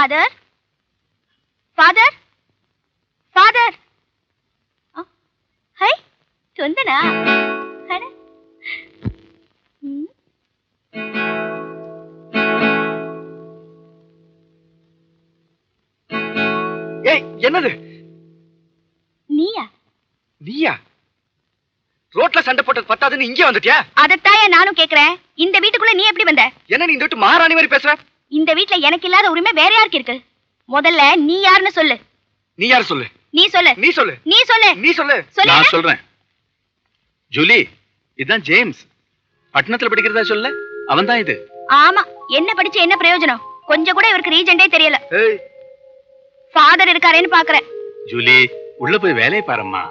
Father father father high சொந்தனா. ஏய் என்னது நீயா நீயா ரோட்ல சண்டை போட்டது பத்தாதுன்னு இங்கே வந்துட்டியா அதத்தாயா நானும் கேக்குறேன் இந்த வீட்டுக்குள்ள நீ எப்படி வந்த என்ன நீ இந்த வீட்டு மகாராணி மாதிரி பேசுற இந்த வீட்ல எனக்கு இல்லாத உரிமை வேற யாருக்கு இருக்கு? முதல்ல நீ யாருன்னு சொல்லு. நீ யார் சொல்லு? நீ சொல்லு. நீ சொல்லு. நீ சொல்லு. நீ சொல்லு. சொல்லு நான் சொல்றேன். ஜூலி இதுதான் ஜேம்ஸ். பட்டணத்துல படிக்கிறதா சொல்ல? அவன் தான் இது. ஆமா. என்ன படிச்சு என்ன பிரயோஜனம்? கொஞ்சம் கூட இவருக்கு ரீஜெண்டே தெரியல. ஃபாதர் இருக்காரேன்னு பாக்குறேன். ஜூலி உள்ள போய் வேலையை பாரும்மா.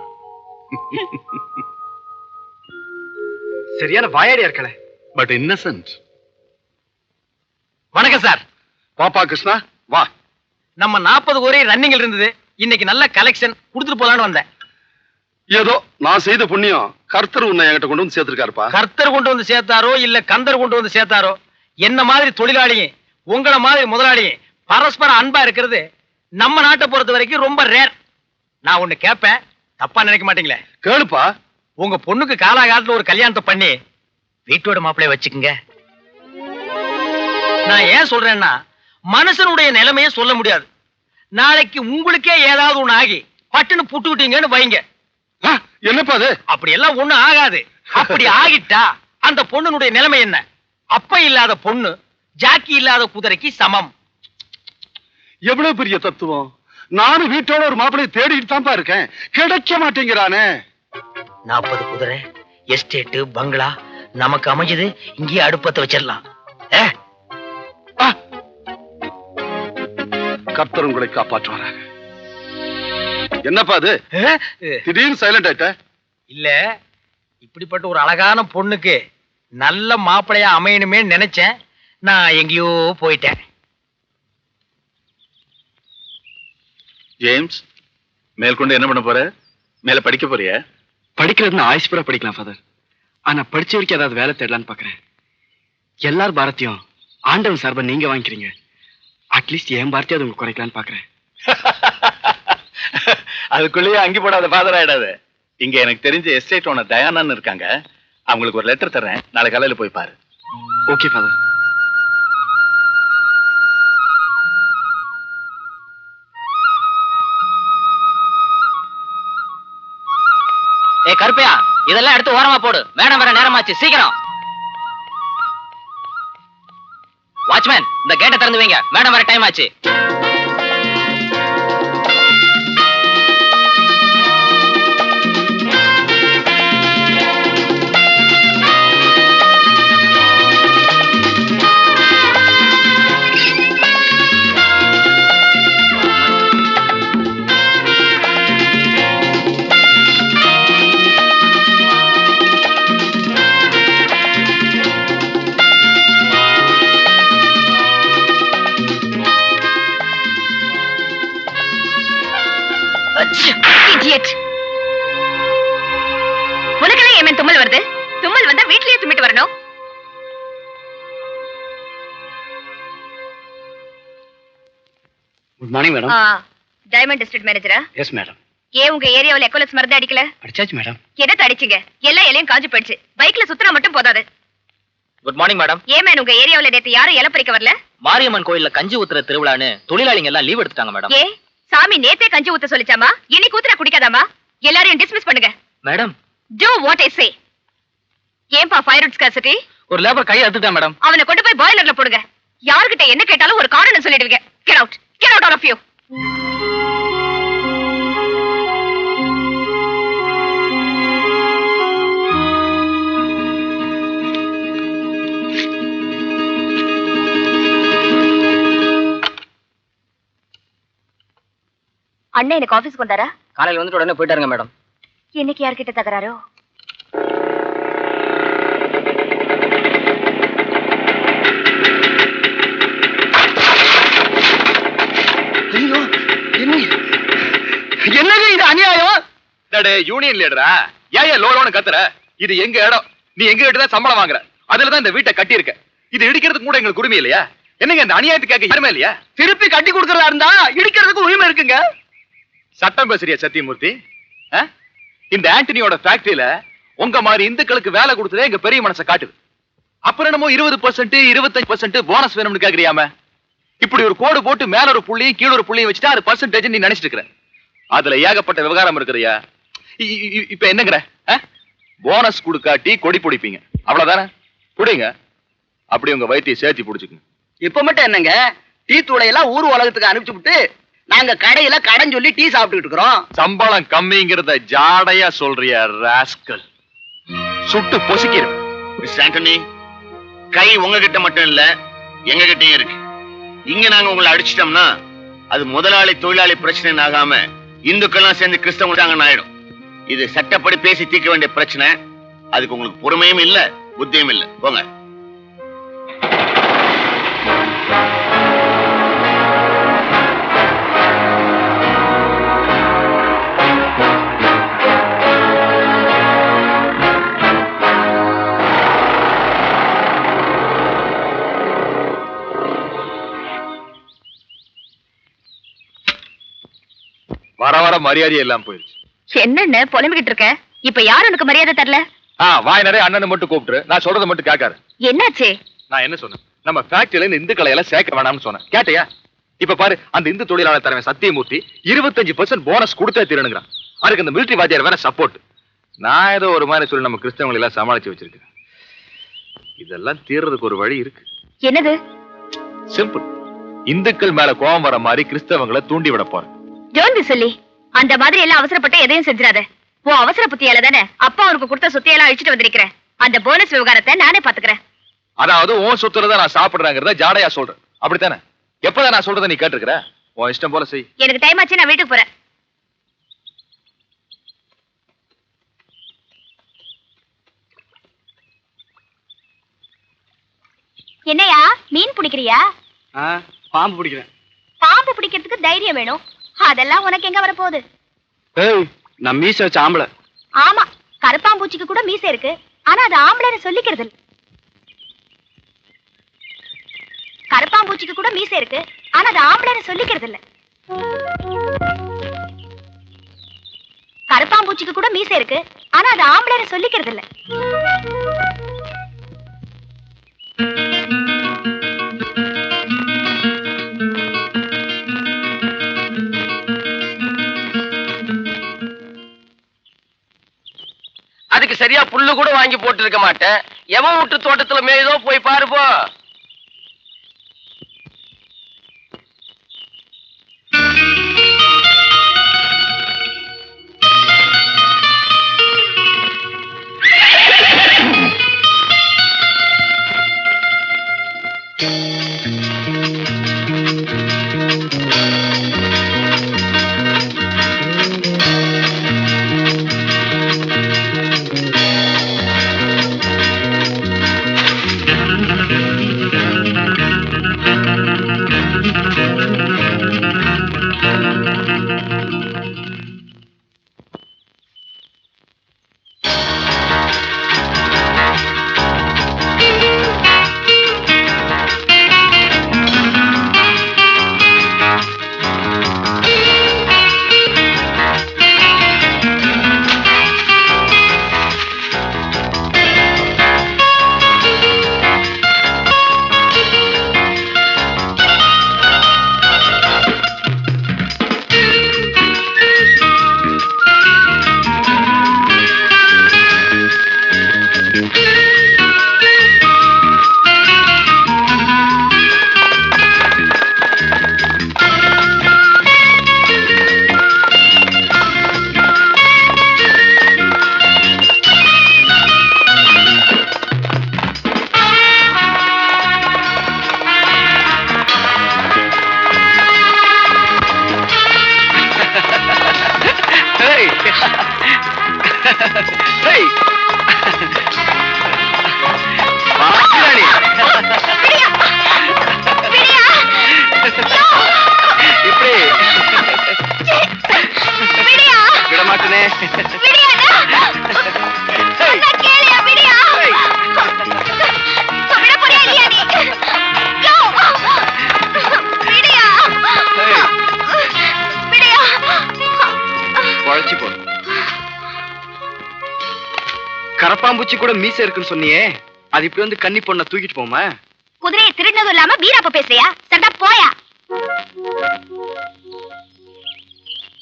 சரியான வாயாடியா இருக்கல? பட் இன்னசென்ட் வணக்கம் சார். பாப்பா கிருஷ்ணா வா. நம்ம நாற்பது கோரி ரன்னிங்ல இருந்தது. இன்னைக்கு நல்ல கலெக்ஷன் கொடுத்துட்டு போலான்னு வந்தேன். ஏதோ நான் செய்த புண்ணியம் கர்த்தர் உன்னை என்கிட்ட கொண்டு வந்து சேர்த்திருக்காருப்பா. கர்த்தர் கொண்டு வந்து சேர்த்தாரோ இல்ல கந்தர் கொண்டு வந்து சேர்த்தாரோ என்ன மாதிரி தொழிலாளியும் உங்கள மாதிரி முதலாளியும் பரஸ்பர அன்பா இருக்கிறது நம்ம நாட்டை பொறுத்த வரைக்கும் ரொம்ப ரேர் நான் ஒண்ணு கேட்பேன் தப்பா நினைக்க மாட்டீங்களே? கேளுப்பா. உங்க பொண்ணுக்கு காலாகாலத்துல ஒரு கல்யாணத்தை பண்ணி வீட்டோட மாப்பிளைய வச்சுக்குங்க. நான் ஏன் சொல்றேன்னா மனுஷனுடைய நிலைமையை சொல்ல முடியாது. நாளைக்கு உங்களுக்கே ஏதாவது ஒண்ணு ஆகி பட்டுன்னு புட்டுக்கிட்டீங்கன்னு வைங்க. என்னப்பா அது? அப்படி எல்லாம் ஒண்ணு ஆகாது. அப்படி ஆகிட்டா அந்த பொண்ணுனுடைய நிலைமை என்ன? அப்ப இல்லாத பொண்ணு ஜாக்கி இல்லாத குதிரைக்கு சமம். எவ்வளவு பெரிய தத்துவம்? நானும் வீட்டோட ஒரு மாப்பிளையை தேடிட்டு தான்ப்பா இருக்கேன். கிடைக்க மாட்டேங்கிறானே. நாற்பது குதிரை எஸ்டேட்டு பங்களா நமக்கு அமைஞ்சது இங்கேயே அடுப்பத்தை வச்சிடலாம். கர்த்தர் உங்களை காப்பாற்றுவாராக. என்னப்பா அது? திடீர்னு சைலண்ட் ஆயிட்ட? இல்ல இப்படிப்பட்ட ஒரு அழகான பொண்ணுக்கு நல்ல மாப்பிளையா அமையணுமே நினைச்சேன். நான் எங்கேயோ போயிட்டேன். ஜேம்ஸ் மேற்கொண்டு என்ன பண்ண போற? மேல படிக்க போறியா? படிக்கிறதுன்னு ஆயுஸ் பூரா படிக்கலாம் ஃபாதர் ஆனா படிச்ச வரைக்கும் ஏதாவது வேலை தேடலான்னு பாக்குறேன். எல்லார் பாரத்தையும் ஆண்டவன் சார்பா நீங்க வாங்கிக்கிறீங்க. அட்லீஸ்ட் என் பாரத்தையும் உங்களுக்கு குறைக்கலான்னு பாக்குறேன் அதுக்குள்ளேயே அங்கி போடாத ஃபாதர் ஆயிடாத. இங்க எனக்கு தெரிஞ்ச எஸ்டேட் ஓனர் தயானான்னு இருக்காங்க. அவங்களுக்கு ஒரு லெட்டர் தர்றேன். நாளை காலையில போய் பாரு. ஓகே ஃபாதர் ஏ கருப்பையா இதெல்லாம் எடுத்து ஓரமா போடு. மேடம் வர நேரமாச்சு. சீக்கிரம். வாட்ச்மேன் இந்த கேட்டை திறந்து வைங்க. மேடம் வர டைம் ஆச்சு. உனக்கெல்லாம் ஏன் தும்மல் வருது? தும்மல் வந்தா வீட்லயே தும்மிட்டு வரணும். Good morning madam diamond estate மேனேஜரா எஸ் மேடம் ஏன் உங்க ஏரியாவுல எக்கோலஸ் மருந்து அடிக்கல? அடிச்சாச்சு மேடம் எதை அடிச்சீங்க? எல்லா இலையும் காஞ்சு போயிடுச்சு. பைக்ல சுத்துறா மட்டும் போதாது. குட் மார்னிங் மேடம் ஏன் மேன் உங்க ஏரியாவுல நேத்து யாரும் இலை பறிக்க வரல? மாரியம்மன் கோயில்ல கஞ்சி ஊத்துற திருவிழான்னு தொழிலாளிங்க எல்லாம் லீவ் எடுத்துட்டாங்க மேடம் சாமி நேத்தே கஞ்சி ஊத்த சொல்லிச்சாமா? இன்னைக்கு ஊத்துறா குடிக்காதாமா? எல்லாரையும் டிஸ்மிஸ் பண்ணுங்க. Madam. Do what I say ஏன்பா ஃபயர் ஸ்காசிட்டி ஒரு லேபர் கையை எடுத்துட்டேன் மேடம். அவனை கொண்டு போய் பாய்லர்ல போடுங்க. யார்கிட்ட என்ன கேட்டாலும் ஒரு காரணம் சொல்லிடுவீங்க. Get out get out all of you அண்ணன் எனக்கு ஆபீஸ்க்கு வந்தாரா? காலையில வந்துட்டு உடனே போயிட்டாருங்க மேடம். இன்னைக்கு யார்கிட்ட தகராறோ? ஐயோ என்ன? என்னது இது அநியாயம்? யூனியன் லீடரா ஏன் ஏன் லோலோன்னு கத்துற? இது எங்க இடம்? நீ எங்க கிட்ட தான் சம்பளம் வாங்குற? அதுல தான் இந்த வீட்டை கட்டி இருக்க இது இடிக்கிறதுக்கு கூட எங்களுக்கு உரிமை இல்லையா? என்னங்க இந்த அநியாயத்துக்கு கேட்க யாருமே இல்லையா? திருப்பி கட்டி கொடுக்கறதா இருந்தா இடிக்கிறதுக்கு உரிமை இருக்குங்க. சட்டம் பேசுறியா சத்தியமூர்த்தி? இந்த ஆண்டனியோட ஃபேக்டரியில உங்க மாதிரி இந்துக்களுக்கு வேலை கொடுத்ததே எங்க பெரிய மனசை காட்டுது. அப்புறம் என்னமோ இருபது பர்சன்ட் இருபத்தஞ்சு பர்சன்ட் போனஸ் வேணும்னு கேக்குறியாம? இப்படி ஒரு கோடு போட்டு மேல ஒரு புள்ளியும் கீழ ஒரு புள்ளியும் வச்சுட்டு அது பர்சன்டேஜ் நீ நினைச்சிட்டு இருக்கிற அதுல ஏகப்பட்ட விவகாரம் இருக்கிறியா இப்ப என்னங்கிற? போனஸ் கொடுக்காட்டி கொடி பிடிப்பீங்க. அவ்வளவுதானே? புடிங்க. அப்படி உங்க வயித்தையை சேர்த்து பிடிச்சிக்கங்க. இப்ப மட்டும் என்னங்க? டீ தூளையெல்லாம் ஊர் உலகத்துக்கு அனுப்பிச்சு விட்டு நாங்க கடையில கடன் சொல்லி டீ சாப்பிட்டுட்டு இருக்கிறோம். சம்பளம் கம்மிங்கிறத ஜாடையா சொல்றியா ராஸ்கல் சுட்டு பொசுக்கிறேன் மிஸ் ஆண்டனி கை உங்ககிட்ட மட்டும் இல்ல எங்க கிட்டயும் இருக்கு. இங்க நாங்க உங்களை அடிச்சிட்டோம்னா அது முதலாளி தொழிலாளி பிரச்சனை ஆகாம இந்துக்கள்லாம் சேர்ந்து கிறிஸ்தவங்க ஆயிடும். இது சட்டப்படி பேசி தீர்க்க வேண்டிய பிரச்சனை. அதுக்கு உங்களுக்கு பொறுமையும் இல்ல புத்தியும் இல்ல. போங்க. வர வர மரியாதை எல்லாம் போயிருச்சு. என்னன்னு? புலம்பிக்கிட்டு இருக்க? இப்ப யார் உனக்கு மரியாதை தரல? ஆ வாய் நிறைய அண்ணனை மட்டும் கூப்பிட்டுரு. நான் சொல்றதை மட்டும் கேட்காரு. என்னாச்சு? நான் என்ன சொன்னேன்? நம்ம ஃபேக்டரியில இந்த இந்துக்களை எல்லாம் சேர்க்க வேணாம்னு சொன்னேன். கேட்டியா? இப்ப பாரு அந்த இந்து தொழிலாளர் தலைவன் சத்தியமூர்த்தி இருபத்தஞ்சு பர்சன்ட் போனஸ் கொடுத்தே தீரணுங்கிறான். அதுக்கு அந்த மிலிட்டரி வாத்தியார் வேற சப்போர்ட் நான் ஏதோ ஒரு மாதிரி சொல்லி நம்ம கிறிஸ்தவங்களை எல்லாம் சமாளிச்சு வச்சிருக்கேன். இதெல்லாம் தீர்றதுக்கு ஒரு வழி இருக்கு. என்னது? சிம்பிள் இந்துக்கள் மேல கோபம் வர மாதிரி கிறிஸ்தவங்களை தூண்டி விட போறேன். சொல்லி. அந்த மாதிரி எல்லாம் அவசரப்பட்டு எதையும் செஞ்சிடாத. உன் அவசர புத்தியால தானே அப்பா அவனுக்கு கொடுத்த சொத்தையெல்லாம் அழிச்சிட்டு வந்திருக்கிறேன் அந்த போனஸ் விவகாரத்தை நானே பாத்துக்கிறேன். அதாவது உன் சொத்துறத நான் சாப்பிடுறேங்கிறத ஜாடையா சொல்றேன். அப்படித்தானே? எப்பதான் நான் சொல்றதை நீ கேட்டிருக்கிற? உன் இஷ்டம் போல செய். எனக்கு டைம் ஆச்சு நான் வீட்டுக்கு போறேன். என்னையா மீன் பிடிக்கிறியா? ஆ, பாம்பு பிடிக்கிறேன். பாம்பு பிடிக்கிறதுக்கு தைரியம் வேணும். அதெல்லாம் உனக்கு எங்க வரப்போகுது? ஏய் நான் மீச வச்ச ஆம்பளை. ஆமா கருப்பாம்பூச்சிக்கு கூட மீசை இருக்கு. ஆனா அது ஆம்பளைன்னு சொல்லிக்கிறது இல்ல. கருப்பாம்பூச்சிக்கு கூட மீசை இருக்கு. ஆனா அது ஆம்பளைன்னு சொல்லிக்கிறது இல்ல. கருப்பாம்பூச்சிக்கு கூட மீசை இருக்கு. ஆனா அது ஆம்பளைன்னு சொல்லிக்கிறது இல்ல. அதுக்கு சரியா புல்லு கூட வாங்கி போட்டு இருக்க மாட்டேன். எவன் விட்டு தோட்டத்துல மேயுதோ போய் பாருப்போ பாம்பூச்சி கூட மீச இருக்குன்னு சொன்னியே. அது இப்படி வந்து கன்னி பொண்ணை தூக்கிட்டு போமா குதிரையை திருடினதும் இல்லாம வீராப்ப பேசுறியா? சண்டா போயா?